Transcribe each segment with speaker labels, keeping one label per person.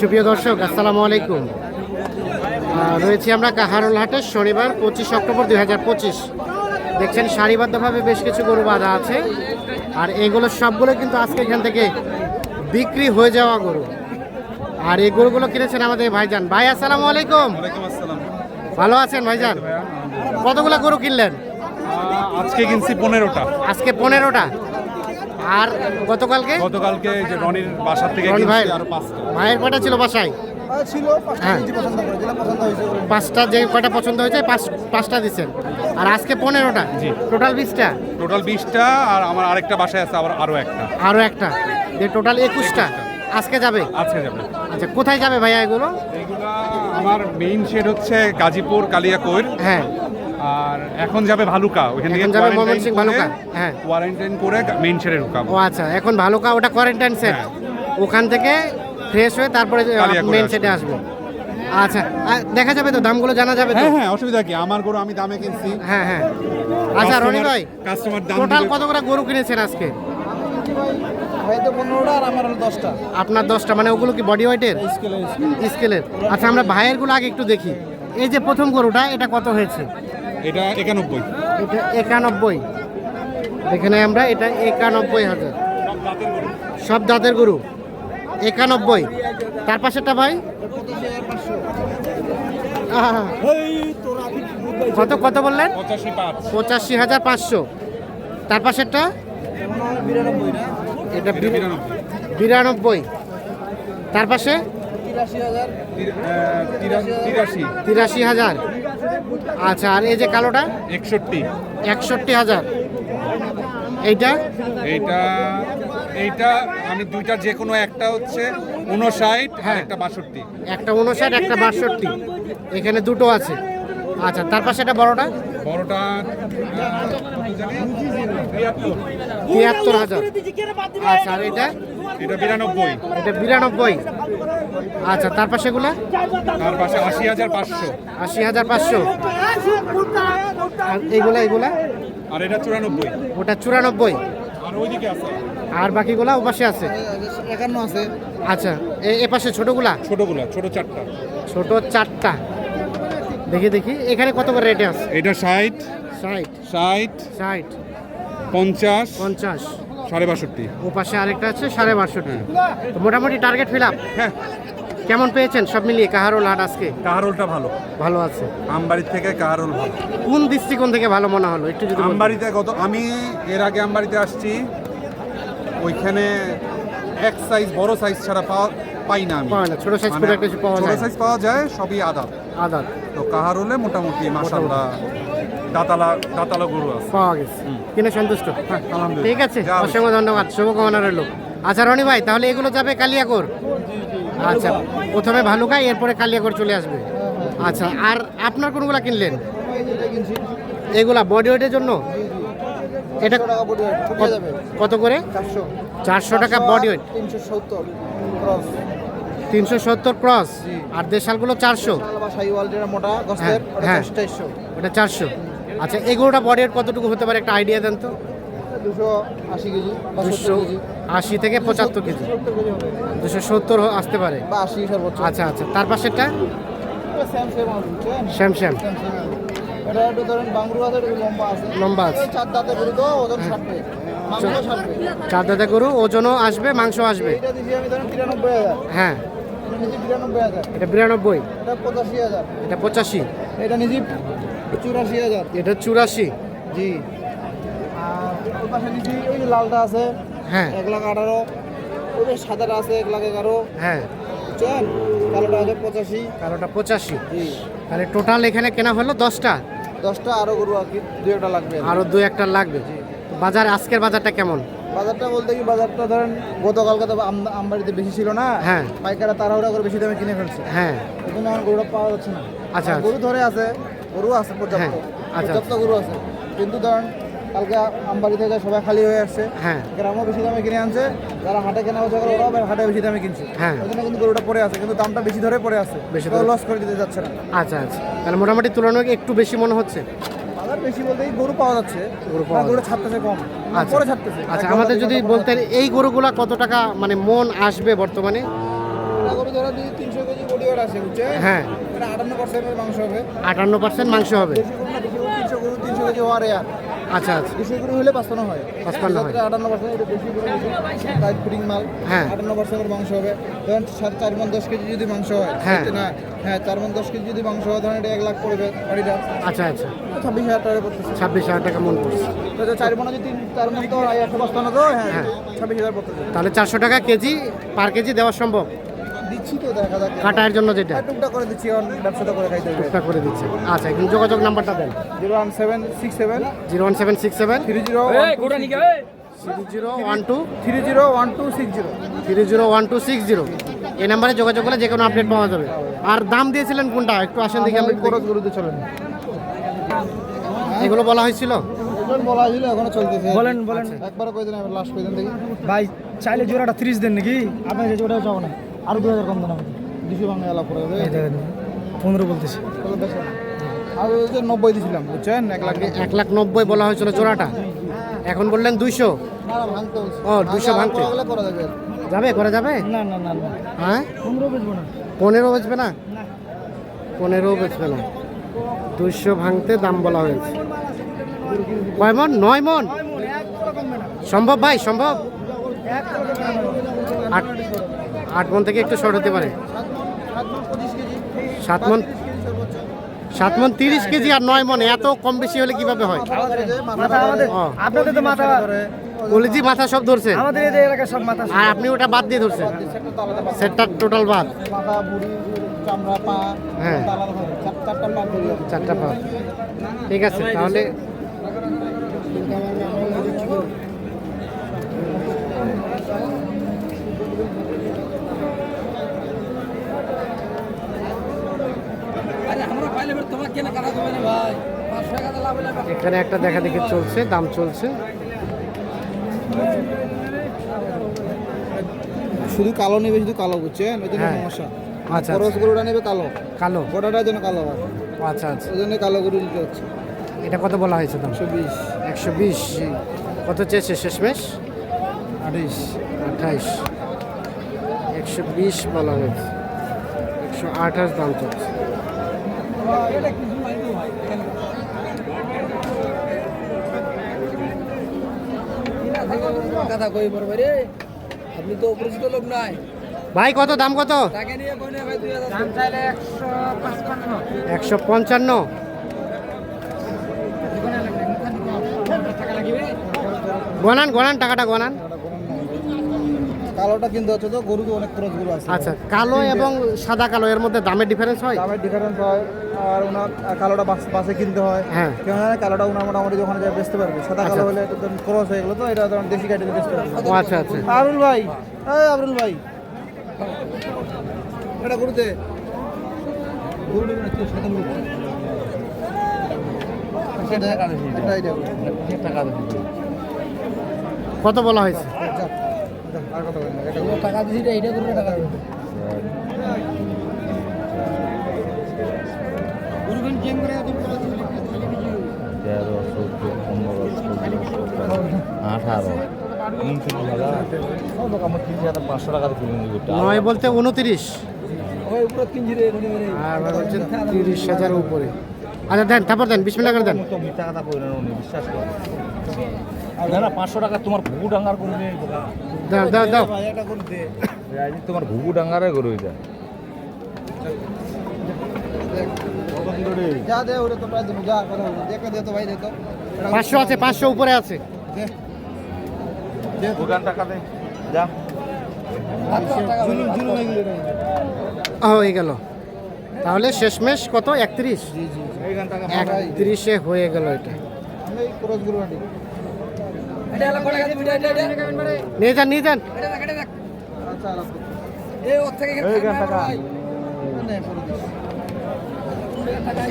Speaker 1: সুপ্রিয় দর্শক আসসালামু আলাইকুম। রয়েছি আমরা কাহারুল হাটে শনিবার পঁচিশ অক্টোবর দুই হাজার পঁচিশ। দেখছেন সারিবদ্ধভাবে বেশ কিছু গরু বাঁধা আছে। আর এগুলো সবগুলো কিন্তু আজকে এখান থেকে বিক্রি হয়ে যাওয়া গরু। আর এই গরুগুলো কিনেছেন আমাদের ভাইজান। ভাই আসসালামু আলাইকুম। ভালো আছেন ভাইজান? কতগুলো গরু কিনলেন?
Speaker 2: আজকে কিনছি পনেরোটা।
Speaker 1: আজকে পনেরোটা। আর গতকালকে?
Speaker 2: গতকালকে যে রনির বাসার থেকে
Speaker 1: রনি ভাই
Speaker 2: আরও পাঁচটা।
Speaker 1: ভাইয়ের কটা ছিল বাসায়?
Speaker 3: ছিল পাঁচটা
Speaker 1: হ্যাঁ।
Speaker 3: পছন্দ করে যেটা পছন্দ হয়েছে
Speaker 1: পাঁচটা যে কয়টা পছন্দ হয়েছে পাঁচ পাঁচটা দিচ্ছেন। আর আজকে পনেরোটা?
Speaker 2: জি।
Speaker 1: টোটাল বিশটা?
Speaker 2: টোটাল বিশটা আর আমার আরেকটা বাসায় আছে আবার আরও একটা।
Speaker 1: আরও একটা? যে টোটাল একুশটা? আজকে যাবে?
Speaker 2: আজকে যাবে।
Speaker 1: আচ্ছা কোথায় যাবে ভাইয়া এগুলো?
Speaker 2: এগুলা আমার মেইন শেড হচ্ছে গাজীপুর কালিয়াকৈর।
Speaker 1: হ্যাঁ।
Speaker 2: আর এখন যাবে ভালুকা ওইখান থেকে
Speaker 1: এখন যাবে ময়মনসিংহ ভালুকা, হ্যাঁ।
Speaker 2: কোয়ারেন্টাইন করে মেইন শেডে ঢুকাবো।
Speaker 1: ও আচ্ছা এখন ভালো কা ওটা কোয়ারেন্টাইন সেট
Speaker 2: হ্যাঁ।
Speaker 1: ওখান থেকে ফ্রেশ হয়ে তারপরে মেন
Speaker 2: আসবে।
Speaker 1: সেটে আসবে। আচ্ছা দেখা যাবে তো দামগুলো জানা যাবে তো?
Speaker 2: হ্যাঁ হ্যাঁ অসুবিধা কি? আমার গরু আমি দামে কিনছি।
Speaker 1: হ্যাঁ হ্যাঁ। আচ্ছা রনি ভাই
Speaker 2: কাস্টমার দাম
Speaker 1: টোটাল কত করে গরু কিনেছেন আজকে?
Speaker 3: হয়তো পনেরোটা আর আমার হলো দশটা।
Speaker 1: আপনার দশটা মানে ওগুলো কি বডি ওয়েটের স্কেলের আচ্ছা আমরা ভাইয়েরগুলো আগে একটু দেখি। এই যে প্রথম গরুটা এটা কত হয়েছে?
Speaker 2: এটা একানব্বই।
Speaker 1: এটা একানব্বই। এখানে আমরা এটা একানব্বই হাজার। সব দাঁতের গরু। একানব্বই। তার পাশেরটা ভাই? আহা, কত কত বললেন?
Speaker 2: পঁচাশি
Speaker 1: হাজার পাঁচশো। তার পাশেরটা? এটা
Speaker 2: এটা বিরানব্বই
Speaker 1: বিরানব্বই। তার পাশে?
Speaker 3: তিরাশি হাজার
Speaker 1: আচ্ছা আর এই যে কালোটা?
Speaker 2: একষট্টি।
Speaker 1: একষট্টি হাজার। এইটা?
Speaker 2: এইটা এইটা আমি দুইটা যে কোনো একটা হচ্ছে উনষাট আর
Speaker 1: হ্যাঁ।
Speaker 2: একটা বাষট্টি।
Speaker 1: একটা উনষাট একটা বাষট্টি। এখানে দুটো আছে। আচ্ছা তার পাশে এটা বড়টা?
Speaker 2: বড়টা? তিয়াত্তর।
Speaker 1: হাজার। আচ্ছা আর এটা?
Speaker 2: এটা বিরানব্বই।
Speaker 1: এটা বিরানব্বই। আচ্ছা তার পাশে এগুলা?
Speaker 2: তার পাশে আশি হাজার পাঁচশো।
Speaker 1: আশি হাজার পাঁচশো। আর এইগুলা
Speaker 2: আর এটা চুরানব্বই।
Speaker 1: ওটা চুরানব্বই।
Speaker 2: আর ওইদিকে আছে।
Speaker 1: আর বাকিগুলা ও পাশে আছে?
Speaker 3: একান্ন আছে।
Speaker 1: আচ্ছা এ- এ পাশে ছোটগুলা?
Speaker 2: ছোটগুলা ছোট চারটা।
Speaker 1: ছোট চারটা। দেখি দেখি। এখানে কত করে রেটে আছে?
Speaker 2: এটা ষাট
Speaker 1: ষাট।
Speaker 2: ষাট
Speaker 1: ষাট।
Speaker 2: পঞ্চাশ
Speaker 1: পঞ্চাশ।
Speaker 2: সাড়ে বাষট্টি।
Speaker 1: ও পাশে আরেকটা আছে সাড়ে বাষট্টি। তো মোটামুটি টার্গেট ফিল আপ
Speaker 2: হ্যাঁ।
Speaker 1: কেমন পেয়েছেন? সব মিলিয়ে কাহারোল হাট আজকে?
Speaker 2: কাহারোলটা ভালো।
Speaker 1: ভালো আছে।
Speaker 2: আমবাড়ির থেকে কাহারোল ভালো।
Speaker 1: কোন দৃষ্টিকোণ থেকে ভালো মনে হলো? একটু যদি
Speaker 2: আমবাড়িতে গত আমি এর আগে আমবাড়িতে আসছি। ওইখানে এক সাইজ বড় সাইজ ছাড়া পাওয়া পাই না আমি।
Speaker 1: না, ছোট size খুব একটা পাওয়া যায় না।
Speaker 2: সাইজ পাওয়া যায় সবই আদা
Speaker 1: আদার
Speaker 2: তো কাহারোলে মোটামুটি মাসাল্লাহ দাতালা দাতালা গরু আছে।
Speaker 1: পাওয়া গেছে। কিনে সন্তুষ্ট।
Speaker 2: হ্যাঁ, আলহামদুলিল্লাহ।
Speaker 1: ঠিক আছে অসংখ্য ধন্যবাদ। শুভকামনা রইল। আচ্ছা রনি ভাই তাহলে এগুলো যাবে কালিয়াকোর? আচ্ছা প্রথমে ভালুকা এরপরে কালিয়াকোর চলে আসবে। আচ্ছা আর আপনার কোনগুলা কিনলেন? এগুলা বডি ওয়েটের জন্য? এটা কত করে?
Speaker 3: চারশো।
Speaker 1: চারশো টাকা বডি ওয়েট
Speaker 3: তিনশো সত্তর। ক্রস।
Speaker 1: তিনশো সত্তর ক্রস। আর দেশালগুলো চারশো।
Speaker 3: মোটা
Speaker 1: হ্যাঁ,
Speaker 3: ওটা
Speaker 1: হ্যাঁ।
Speaker 3: চারশো।
Speaker 1: আচ্ছা এগুলোটা বডি কতটুকু হতে পারে একটা আইডিয়া দেন তো?
Speaker 3: দুশো আশি কেজি
Speaker 1: দুশো আশি থেকে পঁচাত্তর কেজি। দুশো সত্তর আসতে পারে।
Speaker 3: বা আশি সর্বোচ্চ।
Speaker 1: আচ্ছা আচ্ছা। তার পাশেরটা? শ্যাম শ্যাম
Speaker 3: লম্বা আছে।
Speaker 1: লম্বা আছে।
Speaker 3: চার দাঁতে ওজন ছাড়বে
Speaker 1: চার দাদা গরু ওজনও আসবে মাংস আসবে। হ্যাঁ।
Speaker 3: এটা বিরানব্বই।
Speaker 1: এটা
Speaker 3: পঁচাশি
Speaker 1: এটা
Speaker 3: নিচ্ছি চুরাশি হাজার।
Speaker 1: এটা চুরাশি।
Speaker 3: জি। আর ওই পাশে ওই যে লালটা আছে
Speaker 1: হ্যাঁ।
Speaker 3: এক লাখ আঠারো। ওই যে সাদাটা আছে এক লাখ এগারো।
Speaker 1: হ্যাঁ।
Speaker 3: বুঝছেন? কালোটা আছে পঁচাশি।
Speaker 1: কালোটা পঁচাশি।
Speaker 3: জি।
Speaker 1: তাহলে টোটাল এখানে কেনা হলো দশটা?
Speaker 3: দশটা আরও গরু আর কি দু একটা লাগবে।
Speaker 1: আরও দু একটা লাগবে। তো বাজার আজকের বাজারটা কেমন?
Speaker 3: বাজারটা বলতে কি বাজারটা ধরেন গতকালকে তো আমবাড়িতে বেশি ছিল না
Speaker 1: হ্যাঁ।
Speaker 3: পাইকারা তাড়াহুড়া করে বেশি দামে কিনে ফেলছে।
Speaker 1: হ্যাঁ।
Speaker 3: এখন আমার গরুটা পাওয়া যাচ্ছে না।
Speaker 1: আচ্ছা,
Speaker 3: গরু ধরে আছে গরু আছে পর্যাপ্ত।
Speaker 1: হ্যাঁ, আচ্ছা,
Speaker 3: পর্যাপ্ত গরু আছে। কিন্তু ধরেন কালকে আমবাড়ি থেকে সবাই খালি হয়ে আসছে।
Speaker 1: হ্যাঁ।
Speaker 3: গ্রামও বেশি দামে কিনে আনছে যারা হাটে কেনা হচ্ছে ওরাও আবার হাটে বেশি দামে কিনছে।
Speaker 1: হ্যাঁ।
Speaker 3: ওই জন্য কিন্তু গরুটা পড়ে আছে কিন্তু দামটা বেশি ধরে পড়ে আছে।
Speaker 1: বেশি
Speaker 3: লস করে দিতে যাচ্ছে না।
Speaker 1: আচ্ছা আচ্ছা। তাহলে মোটামুটি তুলনায় একটু বেশি মনে হচ্ছে?
Speaker 3: বেশি বলতে গরু পাওয়া যাচ্ছে।
Speaker 1: গরু পাওয়া
Speaker 3: গরু ছাড়তেছে কম।
Speaker 1: আচ্ছা।
Speaker 3: পরে ছাড়তেছে।
Speaker 1: আচ্ছা আমাদের যদি বলতেন এই গরুগুলা কত টাকা মানে মন আসবে বর্তমানে? হ্যাঁ।
Speaker 3: আটান্ন পার্সেন্ট মাংস হবে।
Speaker 1: আটান্ন পার্সেন্ট মাংস হবে।
Speaker 3: তিনশো গরু তিনশো কেজি হওয়ার আর।
Speaker 1: আচ্ছা আচ্ছা।
Speaker 3: বেশি গরু হলে পাঁচপান্ন হয়।
Speaker 1: পাঁচপান্ন হয়।
Speaker 3: আটান্ন পার্সেন্ট এটা বেশি গরু টাইট ফিটিং মাল
Speaker 1: হ্যাঁ।
Speaker 3: আটান্ন পার্সেন্টের মাংস হবে। ধরেন সাড়ে চার মন দশ কেজি যদি মাংস হয়
Speaker 1: হ্যাঁ।
Speaker 3: না? হ্যাঁ চার মন দশ কেজি যদি মাংস হয় ধরেন এটা এক লাখ পড়বে গাড়িটা
Speaker 1: আচ্ছা আচ্ছা।
Speaker 3: ছাব্বিশ হাজার টাকা পড়তেছে।
Speaker 1: ছাব্বিশ হাজার টাকা মন পড়ছে।
Speaker 3: তো যে চার মনে যদি চার মন তো একশো পাঁচপান্ন তো হ্যাঁ
Speaker 1: হ্যাঁ।
Speaker 3: ছাব্বিশ হাজার পড়তেছে।
Speaker 1: তাহলে চারশো টাকা কেজি পার কেজি দেওয়া সম্ভব?
Speaker 3: তো দেখা যাক।
Speaker 1: কাটার জন্য যেটা।
Speaker 3: টুকটা করে দিচ্ছি ব্যবসাটা করে খাইতে হবে।
Speaker 1: টুকটা করে দিচ্ছে। আচ্ছা এখন যোগাযোগ নাম্বারটা দেন।
Speaker 3: Zero one seven six seven
Speaker 1: zero one seven six seven.
Speaker 3: Three zero
Speaker 1: six zero. One two.
Speaker 3: Three zero one two six zero.
Speaker 1: Three zero one two six zero. এই নাম্বারে যোগাযোগ করলে যে কোনো আপডেট পাওয়া যাবে। আর দাম দিয়েছিলেন কোনটা? একটু আসেন দেখি আমি
Speaker 3: খরচ গরুতে চলেন।
Speaker 1: এগুলো বলা হয়েছিল?
Speaker 3: বলা হয়েছিল এখনও চলতেছে।
Speaker 4: বলেন, বলেন।
Speaker 3: একবার কই দিন লাস্ট কই দিন দেখি।
Speaker 4: ভাই চাইলে জোড়াটা তিরিশ দেন নাকি? আপনার যে জোড়াটা যাব না আরও দু হাজার কম দেন আমাকে
Speaker 3: দুশো বাংলা আলাপ করে দেবে
Speaker 4: পনেরো বলতেছি।
Speaker 3: আর ওই যে নব্বই দিয়েছিলাম বুঝছেন? এক লাখ
Speaker 1: এক লাখ নব্বই বলা হয়েছিল জোড়াটা। এখন বললেন দুইশো। ও, 200
Speaker 3: আগে
Speaker 1: ভাঙতে।
Speaker 3: যাবে।
Speaker 1: করা যাবে?
Speaker 4: না না না না।
Speaker 1: হ্যাঁ?
Speaker 4: পনেরো বেচবো না।
Speaker 1: পনেরো বেচবে না? পনেরো বেচবে না। দুইশো ভাঙতে দাম বলা হয়েছে। কয় মন? নয় মন? সম্ভব ভাই সম্ভব? আট আট মন থেকে একটু শর্ট হতে পারে। সাত মন সাত মন তিরিশ কেজি আর নয় মন এত কম বেশি হলে কীভাবে হয়?
Speaker 4: আপনাদের তো মাথা
Speaker 1: কলিজি মাথা সব ধরছে।
Speaker 4: আমাদের এই এলাকায় সব মাথা
Speaker 1: আর আপনি ওটা বাদ দিয়ে ধরছেন। সেটটা টোটাল বাদ। হ্যাঁ।
Speaker 3: চারটা পা।
Speaker 1: ঠিক আছে তাহলে এখানে একটা দেখা দেখি চলছে দাম চলছে।
Speaker 3: শুধু কালো নেবে শুধু কালো বুঝছেন? ওই জন্য
Speaker 1: হ্যাঁ।
Speaker 3: সমস্যা।
Speaker 1: আচ্ছা
Speaker 3: খরচ গরুটা নেবে কালো।
Speaker 1: কালো?
Speaker 3: জন্য কালো
Speaker 1: আচ্ছা আচ্ছা।
Speaker 3: ওই জন্য কালো গরু দিতে হচ্ছে।
Speaker 1: এটা কত বলা হয়েছে দাম?
Speaker 3: একশো বিশ।
Speaker 1: একশো বিশ। কত চেয়েছে শেষমেশ?
Speaker 3: আঠাইশ।
Speaker 1: আঠাইশ। একশো বিশ বলা হয়েছে। একশো আঠাশ দাম চলছে।
Speaker 5: কথা কই পড়বে রে? আপনি তো অপরিচিত লোক নাই।
Speaker 1: ভাই কত? দাম কত?
Speaker 5: তাকে নিয়ে কই না ভাই দুই হাজার
Speaker 1: একশো পঞ্চান্ন। গনান গনান টাকাটা গনান
Speaker 3: কালোটা কিনতে হচ্ছে তো গরু তো অনেক গরু আছে।
Speaker 1: আচ্ছা কালো এবং সাদা কালো এর মধ্যে দামের ডিফারেন্স হয়?
Speaker 3: দামের ডিফারেন্স হয় আর ওনার কালোটা বাস বাসে কিনতে হয়।
Speaker 1: হ্যাঁ।
Speaker 3: কেন জানে কালোটা ওনার মোটামুটি ওখানে যায় বেচতে পারবে। সাদা কালো হলে খরচ হয়ে গেলো তো এটা ধরুন দেশি গাড়িতে বেচতে পারবে।
Speaker 1: আচ্ছা আচ্ছা।
Speaker 3: আবরুল ভাই এই আবরুল ভাই। এটা গরুতে? গরু নেবে না, সাদা গরু।
Speaker 1: কত বলা হয়েছে?
Speaker 5: টাকা দিছি করে
Speaker 6: তেরো চোদ্দ পনেরো ষোলো আঠারো। হাজার হাজার
Speaker 1: নয় বলতে উনত্রিশ।
Speaker 3: উপরে কিনছি রে।
Speaker 1: আর হচ্ছে তিরিশ হাজারের উপরে। আচ্ছা দেন তারপর দেন বিশ মিনিট করে দেন।
Speaker 6: বিশ্বাস করে। না না পাঁচশো টাকা তোমার ঘুঘু ডাঙ্গার করে
Speaker 1: দাও দাও দাও।
Speaker 3: গরুতে।
Speaker 6: তোমার ঘুঘু ডাঙ্গারে করে ওইটা
Speaker 3: যা দে ওটা তো প্রায় যা কথা দেখে দে তো ভাই, দে তো।
Speaker 1: পাঁচশো আছে পাঁচশো উপরে আছে।
Speaker 3: দে।
Speaker 6: দোকান টাকা দে। যা।
Speaker 1: হয়ে গেল। তাহলে শেষমেশ কত? একত্রিশ? একত্রিশে হয়ে গেল এটা। নিয়ে যান নিয়ে যান।
Speaker 3: আচ্ছা।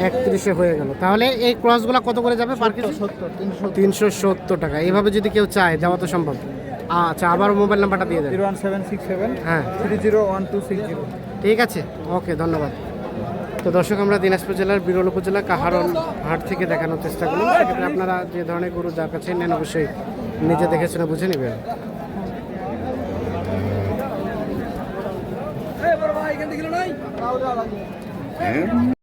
Speaker 1: একত্রিশে হয়ে গেল। তাহলে এই ক্রসগুলো কত করে যাবে পার কেজি?
Speaker 3: তিনশো।
Speaker 1: তিনশো সত্তর টাকা। এইভাবে যদি কেউ চায় দেওয়া তো সম্ভব। আচ্ছা আবার মোবাইল নাম্বারটা দিয়ে দেন।
Speaker 3: Zero one seven six seven
Speaker 1: হ্যাঁ।
Speaker 3: Three zero one two six zero.
Speaker 1: ঠিক আছে। ওকে ধন্যবাদ। তো দর্শক আমরা দিনাজপুর জেলার বিরল উপজেলা কাহারন হাট থেকে দেখানোর চেষ্টা করলাম। সেক্ষেত্রে আপনারা যে ধরনের গরু যার কাছে নেন অবশ্যই নিজে দেখে শুনে বুঝে নেবেন
Speaker 3: এখান থেকে নাই?